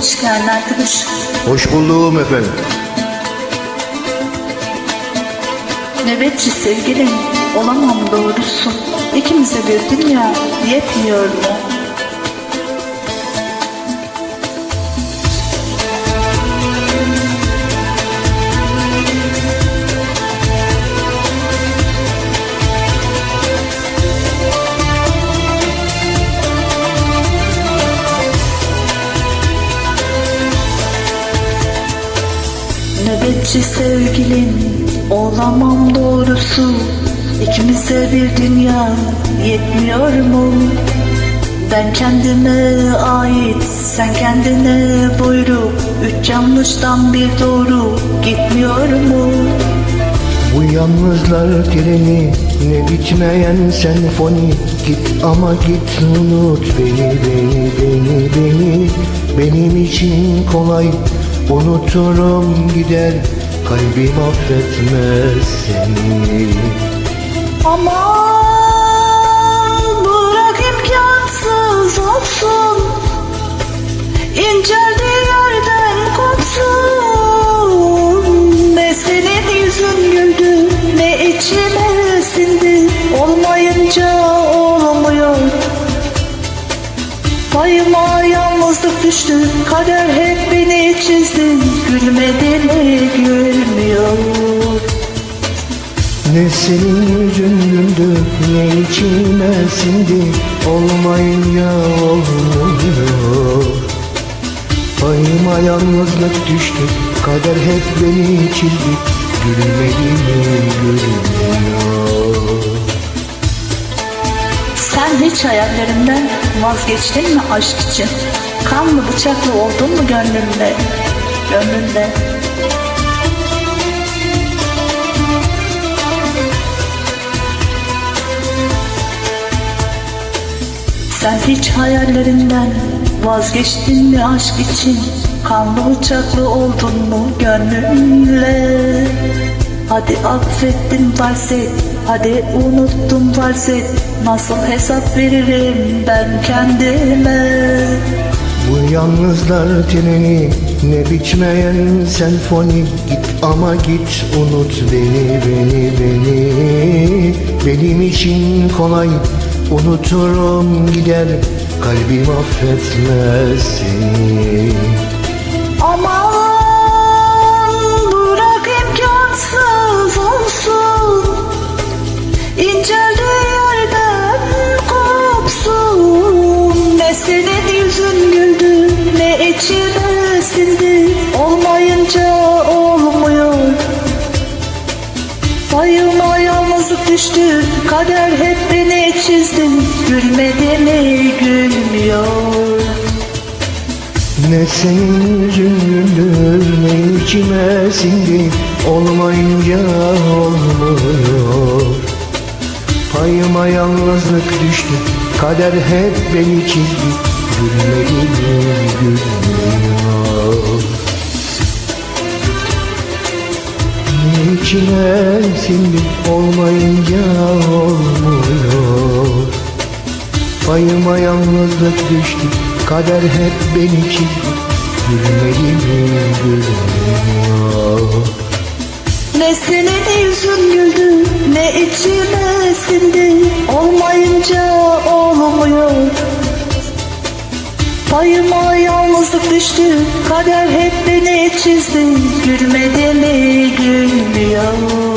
Hoş geldin arkadaş. Hoş buldum efendim. Nöbetçi sevgilim, olamam doğrusu. İkimize bir dünya yetmiyor mu? Nöbetçi sevgilin olamam doğrusu İkimize bir dünya yetmiyor mu? Ben kendime ait sen kendine buyruk Üç yanlıştan bir doğru gitmiyor mu? Bu yalnızlar treni ne bitmeyen senfoni Git ama git unut beni beni beni beni Benim için kolay unuturum gider Kalbim affetmez seni. Aman bırak imkansız olsun. İnceldiği yalnızlık düştü Kader hep beni çizdi. Gülmedi mi gülmüyor. Ne senin yüzün güldü ne içime sindi. Olmayınca olmuyor. Payıma yalnızlık düştü Kader hep beni çizdi. Gülmedi mi gülmüyor Sen hiç hayallerinden vazgeçtin mi aşk için? Kanlı bıçaklı oldun mu gönlümde? Gönlünde. Sen hiç hayallerinden vazgeçtin mi aşk için? Kanlı bıçaklı oldun mu gönlümle? Hadi affettim farz hadi unuttum farz et. Nasıl hesap veririm ben kendime? Bu yalnızlar treni ne bitmeyen senfoni Git ama git unut beni beni beni Benim için kolay unuturum gider Kalbim affetmez seni Yerden kopsun. Ne senin yüzün güldü ne içime sindi Olmayınca olmuyor. Payıma yalnızlık düştü Kader hep beni çizdi. Gülmedi mi gülmüyor. Ne senin yüzün güldür ne içime sindi. Olmayınca olmuyor Payıma yalnızlık düştü. Kader hep beni çizdi. Gülmedi mi gülmüyor Ne içime sindi Olmayınca olmuyor. Payıma yalnızlık düştü. Kader hep beni çizdi. Gülmedi mi gülmüyor Ne senin yüzün güldü ne içime sindi Olmayınca olmuyor Payıma yalnızlık düştü Kader hep beni çizdi. Gülmedi mi gülmüyor